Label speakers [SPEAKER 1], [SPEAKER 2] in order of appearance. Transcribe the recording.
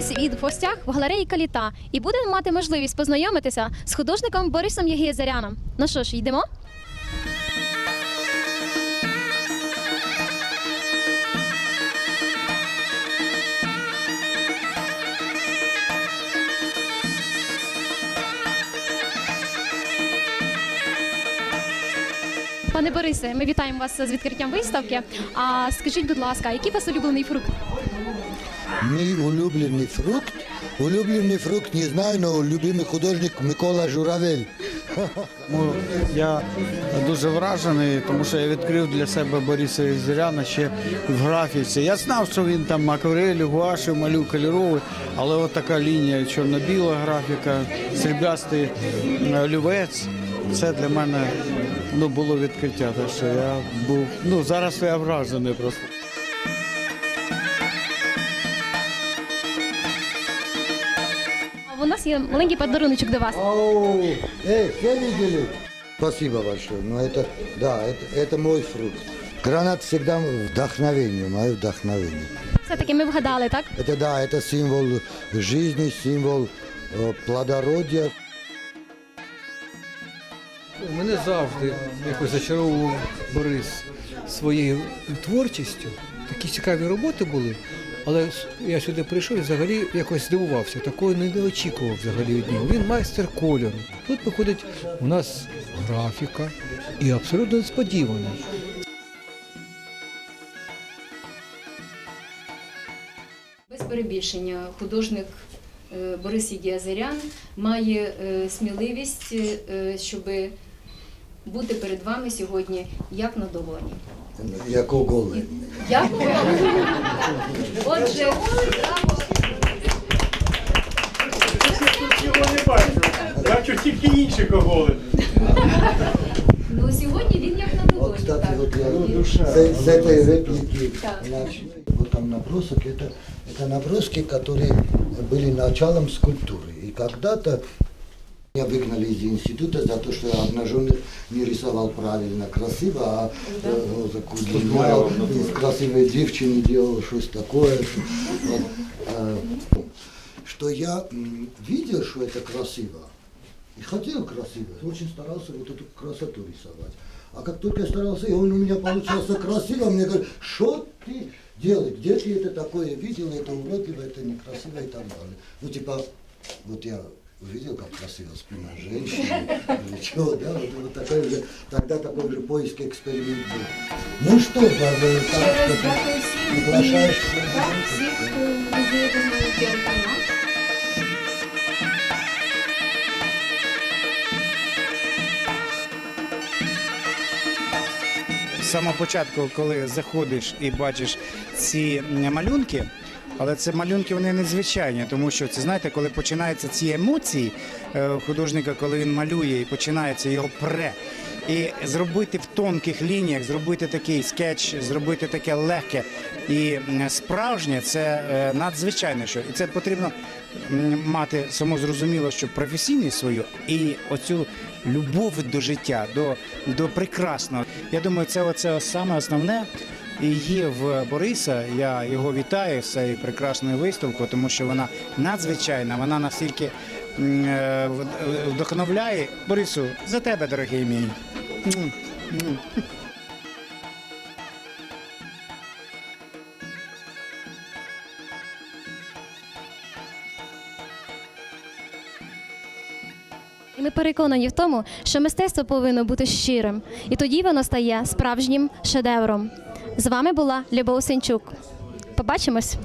[SPEAKER 1] знаходились від гостях в галереї Каліта і будемо мати можливість познайомитися з художником Борисом Єгизаряном. Ну що ж, йдемо? Пане Борисе, ми вітаємо вас з відкриттям виставки. А скажіть, будь ласка, який у вас улюблений фрукт?
[SPEAKER 2] Мій улюблений фрукт. Улюблений фрукт не знаю, але любимий художник Микола Журавель.
[SPEAKER 3] Тому я дуже вражений, тому що я відкрив для себе Бориса Ізеряна ще в графіці. Я знав, що він там акварелі, гуаші, малює кольоровий, але от така лінія чорно-біла графіка, сріблястий е, олівець. Це для мене ну, було відкриття. Так що я був ну зараз я вражений просто.
[SPEAKER 1] У нас є маленький подаруночок до вас.
[SPEAKER 2] Ау, эй, все видели? Спасибо большое. Ну это, да, это, это мой фрукт. Гранат всегда вдохновение, мое вдохновение.
[SPEAKER 1] Все-таки ми вгадали, так?
[SPEAKER 2] Это да, это символ жизни, символ э, плодородия.
[SPEAKER 4] Мене завжди якось зачаровував Борис своєю творчістю. Такі цікаві роботи були. Але я сюди прийшов і взагалі якось здивувався. Такого не очікував взагалі від нього. Він майстер кольору. Тут виходить у нас графіка і абсолютно несподівано.
[SPEAKER 5] Без перебільшення художник е, Борис Єгіазарян має е, сміливість, е, щоб бути перед вами сьогодні як на долоні.
[SPEAKER 2] Як голый.
[SPEAKER 5] Як у вас? Отже, браво!
[SPEAKER 6] Його не бачу. Бачу тільки інших оголених.
[SPEAKER 5] Ну сьогодні він як на
[SPEAKER 2] Вот,
[SPEAKER 5] долоні.
[SPEAKER 2] кстати,
[SPEAKER 5] так.
[SPEAKER 2] вот я
[SPEAKER 5] І-
[SPEAKER 2] с, с этой реплики
[SPEAKER 5] Да.
[SPEAKER 2] начну. Вот там набросок, это, это наброски, которые были началом скульптуры. И когда-то меня выгнали из института за то, что я обнаженных не рисовал правильно, красиво, а э, закудинял, из красивой девчины делал что-то такое. вот, э, что я видел, что это красиво, и хотел красиво, очень старался вот эту красоту рисовать. А как только я старался, и он у меня получался красиво, мне говорят, что ты делаешь, где ты это такое видел, это уродливо, это некрасиво и так далее. Ну типа, вот я увидел, как красиво спина женщины, или чего, да, вот, вот такой уже, тогда такой уже поиск эксперимент был. Ну что, Барбара,
[SPEAKER 5] Ще
[SPEAKER 2] так,
[SPEAKER 5] раз
[SPEAKER 2] что ты
[SPEAKER 5] дякую всім.
[SPEAKER 2] приглашаешь
[SPEAKER 5] І, так, всіх е, музею телеканал.
[SPEAKER 7] з самого початку, коли заходиш і бачиш ці м, малюнки, але це малюнки вони незвичайні, тому що це знаєте, коли починаються ці емоції е, художника, коли він малює і починається його пре. І зробити в тонких лініях, зробити такий скетч, зробити таке легке і справжнє, це е, надзвичайно що. І це потрібно мати само зрозуміло, що професійність свою і оцю любов до життя, до, до прекрасного. Я думаю, це оце саме основне. Є в Бориса. Я його вітаю з цією прекрасною виставкою, тому що вона надзвичайна, вона настільки е, е, вдохновляє. Борису, за тебе, дорогий мій.
[SPEAKER 1] Ми переконані в тому, що мистецтво повинно бути щирим, і тоді воно стає справжнім шедевром. З вами була Любов Сенчук. Побачимось!